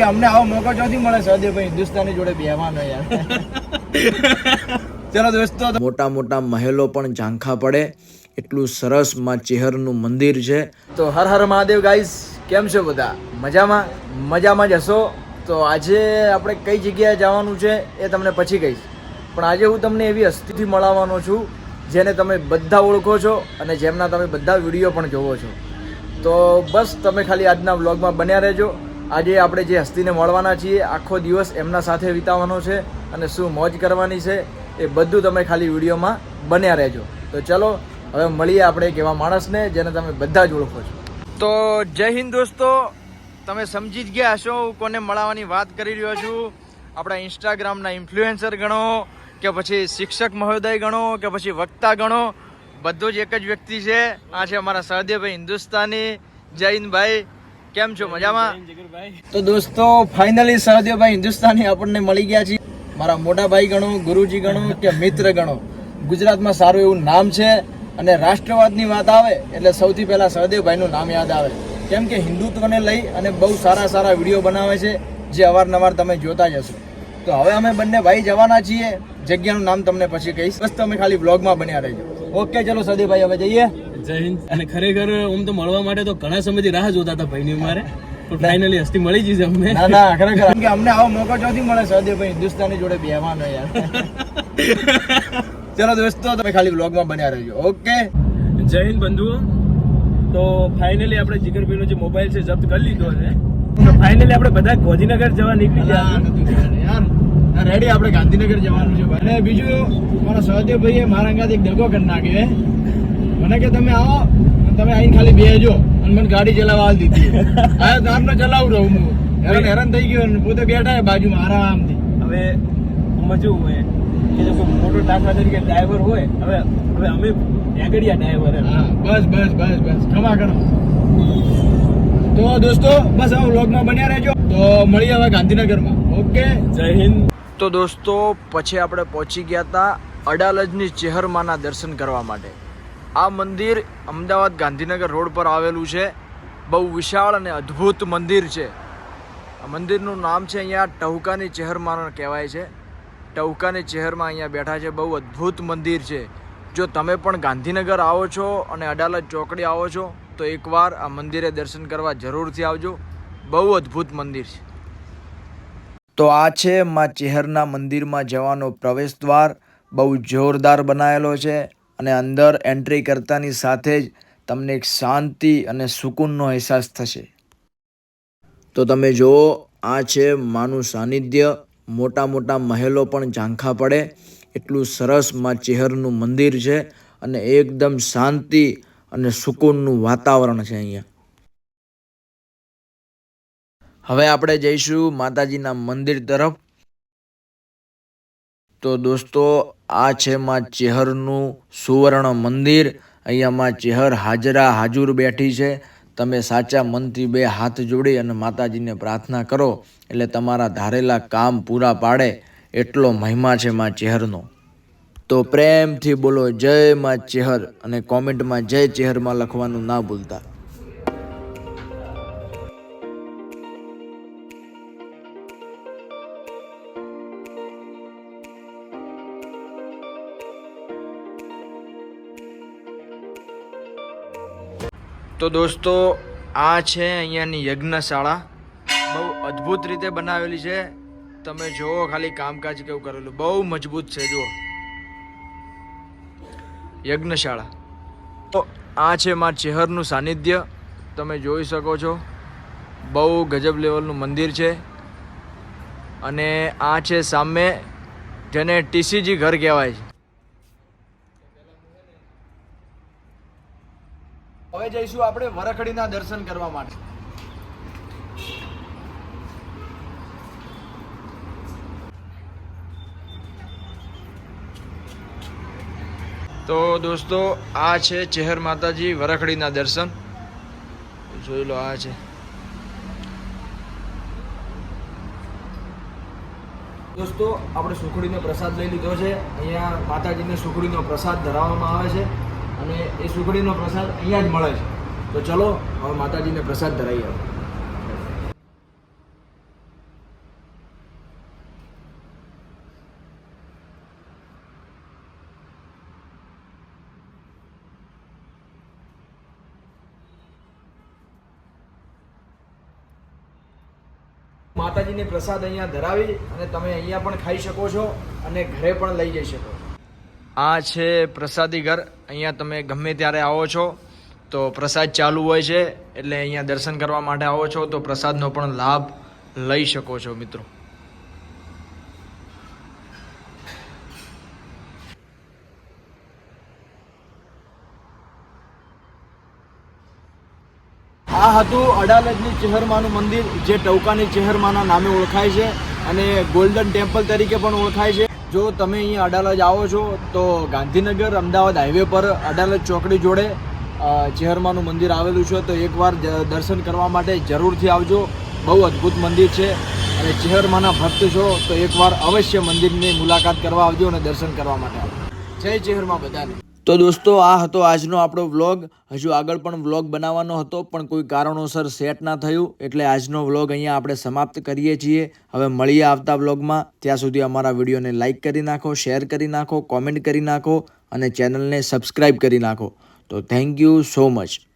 કે અમને આવો મોકો ચોથી મળે? સહદેવભાઈ હિન્દુસ્તાની જોડે બેહવાનો યાર. ચલો દોસ્તો મોટા મોટા મહેલો પણ ઝાંખા પડે. એટલું સરસમાં ચેહરનું મંદિર છે. તો હર હર મહાદેવ ગાઈસ કેમ છો બધા? મજામાં? મજામાં જ હશો? તો આજે આપણે કઈ જગ્યાએ જવાનું છે એ તમને પછી કહીશ. પણ આજે હું તમને એવી હસ્તીથી મળવાનો છું જેને તમે બધા ઓળખો છો અને જેમના તમે બધા વીડિયો પણ જોવો છો. તો બસ તમે ખાલી આજના વ્લોગમાં બન્યા રહેજો. આજે આપણે જે હસ્તીને મળવાના છીએ, આખો દિવસ એમના સાથે વિતાવવાનો છે અને શું મોજ કરવાની છે, એ બધું તમે ખાલી વિડીયોમાં બન્યા રહેજો. તો ચલો, હવે મળીએ આપણે એક એવા માણસને જેને તમે બધા જ ઓળખો છો. તો જય હિન્દ દોસ્તો, તમે સમજી જ ગયા હશો હું કોને મળવાની વાત કરી રહ્યો છું. આપણા ઇન્સ્ટાગ્રામના ઇન્ફ્લુએન્સર ગણો, કે પછી શિક્ષક મહોદય ગણો, કે પછી વક્તા ગણો, બધું જ એક જ વ્યક્તિ છે. આ છે અમારા સહદેવભાઈ હિન્દુસ્તાની. જૈનભાઈ કેમ છો? મજામાં? તો દોસ્તો ફાઇનલી સહદેવભાઈ હિન્દુસ્તાની આપણને મળી ગયા છે. મારા મોટા ભાઈ ગણો ગુરુજી ગણો કે મિત્ર ગણો, ગુજરાતમાં સારું એવું નામ છે અને રાષ્ટ્રવાદની વાત આવે એટલે સૌથી પહેલાં સહદેવભાઈનું નામ યાદ આવે. કેમ કે હિન્દુત્વને લઈ અને બહુ સારા સારા વીડિયો બનાવે છે, જે અવારનવાર તમે જોતા જ હશો. તો હવે અમે બંને ભાઈ જવાના છીએ. જગ્યાનું નામ તમને પછી કહીશ. બસ તમે ખાલી બ્લોગમાં બન્યા રહેજો. ઓકે ચલો સહદેવભાઈ, હવે જઈએ. જય હિન્દ. અને ખરેખર આમ તો મળવા માટે તો ઘણા સમયથી રાહ જોતા હતા ભાઈની મારે પણ ફાઇનલી હસ્તી મળી જશે અમને. ના ના ખરેખર. કે અમને આવો મોકો ચોથી મળે? સહદેવભાઈ હિન્દુસ્તાની જોડે બેહવાનો યાર. ચલો દોસ્તો તમે ખાલી બ્લોગમાં બન્યા રહેજો. ઓકે? જય હિન્દ બંધુઓ. તો ફાઇનલી આપણે જીગરભાઈનો જે મોબાઈલ છે જપ્ત કરી લીધો છે. તો ફાઇનલી આપણે બધા ગોધીનગર જવા નીકળી ગયા યાર. રેડી આપણે ગાંધીનગર જવાનું છે. અને બીજું મારા સહદેવભાઈએ મારા અંગાથી એક દગો કરી નાખ્યો મને કે તમે આવો તમે આઈને ખાલી બેહજો અને મને ગાડી ચલાવવા હાલ દીધી. આ તારનો ચલાવું રહું હું. હેરાન હેરાન થઈ ગયો પોતે બેઠા હે મારા આમથી હવે શું હોય કે જો કોઈ મોટો દાખલા તરીકે ડ્રાઈવર હોય હવે હવે અમે આગળિયા ડ્રાઈવર હા બસ બસ બસ બસ. ખમા કરો. તો દોસ્તો બસ આ વ્લોગમાં બન્યા રહેજો. તો મળીએ હવે ગાંધીનગરમાં. ઓકે? જય હિન્દ. તો દોસ્તો પછી આપણે પહોંચી ગયા હતા અડાલજની ચેહરમાના દર્શન કરવા માટે. આ મંદિર અમદાવાદ ગાંધીનગર રોડ પર આવેલું છે. બહુ વિશાળ અને અદ્ભુત મંદિર છે. આ મંદિરનું નામ છે અહીંયા ટહુકાની ચહેરમાં કહેવાય છે. ટહુકાની ચહેરમાં અહીંયા બેઠા છે. બહુ અદ્ભુત મંદિર છે. જો તમે પણ ગાંધીનગર આવો છો અને અડાલજ ચોકડી આવો છો, તો એકવાર આ મંદિરે દર્શન કરવા જરૂરથી આવજો. બહુ અદ્ભુત મંદિર છે. તો આ છે માં ચેહરના મંદિરમાં જવાનો પ્રવેશ દ્વાર બહુ જોરદાર બનાવેલો છે. અને અંદર એન્ટ્રી કરતાની સાથે જ તમને એક શાંતિ અને સુકૂનનો અહેસાસ થશે. તો તમે જુઓ, આ છે માનું સાનિધ્ય. મોટા મોટા મહેલો પણ ઝાંખા પડે. એટલું સરસમાં ચેહરનું મંદિર છે અને એકદમ શાંતિ અને સુકૂનનું વાતાવરણ છે અહીંયા. હવે આપણે જઈશું માતાજીના મંદિર તરફ. તો દોસ્તો, આ છે માં ચેહરનું સુવર્ણ મંદિર. અહીંયા માં ચેહર હાજરા હાજુર બેઠી છે. તમે સાચા મનથી બે હાથ જોડી અને માતાજીને પ્રાર્થના કરો, એટલે તમારા ધારેલા કામ પૂરા પાડે એટલો મહિમા છે માં ચેહરનો. તો પ્રેમથી બોલો, જય માં ચેહર અને કોમેન્ટમાં જય ચેહરમાં લખવાનું ના ભૂલતા. તો દોસ્તો, આ છે અહીંયાની યજ્ઞશાળા. બહુ અદ્ભુત રીતે બનાવેલી છે. તમે જુઓ ખાલી કામકાજ કેવું કરેલું. બહુ મજબૂત છે, જુઓ. યજ્ઞશાળા. તો આ છે માર ચેહરનું સાનિધ્ય. તમે જોઈ શકો છો. બહુ ગજબ લેવલનું મંદિર છે. અને આ છે સામે જેને ટીસીજી ઘર કહેવાય છે. હવે જઈશું આપણે વરખડીના દર્શન કરવા માટે. તો દોસ્તો, આ છે ચહેર માતાજી વરખડીના દર્શન. જોઈ લો, આ છે. દોસ્તો, આપણે સુખડીનો પ્રસાદ લઈ લીધો છે. અહીંયા માતાજીને સુખડીનો પ્રસાદ ધરાવવામાં આવે છે. અને એ સુખડીનો પ્રસાદ અહીંયા જ મળે છે. તો ચલો, હવે માતાજીને પ્રસાદ ધરાઈ આવે માતાજીને પ્રસાદ અહીંયા ધરાવી અને તમે અહીંયા પણ ખાઈ શકો છો અને ઘરે પણ લઈ જઈ શકો આ છે પ્રસાદી ઘર. અહીંયા તમે ગમે ત્યારે આવો છો, તો પ્રસાદ ચાલુ હોય છે, એટલે અહીંયા દર્શન કરવા માટે આવો છો, તો પ્રસાદનો પણ લાભ લઈ શકો છો મિત્રો. આ હતું અડાલજની ચહેરમાનું મંદિર, જે ટવકાની ચહેરમાના નામે ઓળખાય છે અને ગોલ્ડન ટેમ્પલ તરીકે પણ ઓળખાય છે. જો તમે અહીંયા અડાલજ આવો છો, તો ગાંધીનગર અમદાવાદ હાઈવે પર અડાલજ ચોકડી જોડે ચેહરમાનું મંદિર આવેલું છે, તો એકવાર દર્શન કરવા માટે જરૂરથી આવજો. બહુ અદ્ભુત મંદિર છે અને ચેહરમાના ભક્ત છો, તો એકવાર અવશ્ય મંદિરની મુલાકાત કરવા આવજો અને દર્શન કરવા માટે આવજો. જય ચેહરમાં બધાને. તો દોસ્તો, આ હતો આજનો આપણો વ્લોગ. હજુ આગળ પણ વ્લોગ બનાવવાનો હતો, પણ કોઈ કારણોસર સેટ ના થયું, એટલે આજનો વ્લોગ અહીંયા આપણે સમાપ્ત કરીએ છીએ. હવે મળીએ આવતા વ્લોગમાં. ત્યાં સુધી અમારા વિડીયોને લાઇક કરી નાખો, શેર કરી નાખો, કોમેન્ટ કરી નાખો, અને ચેનલને સબસ્ક્રાઈબ કરી નાખો. તો થેન્ક યુ સો મચ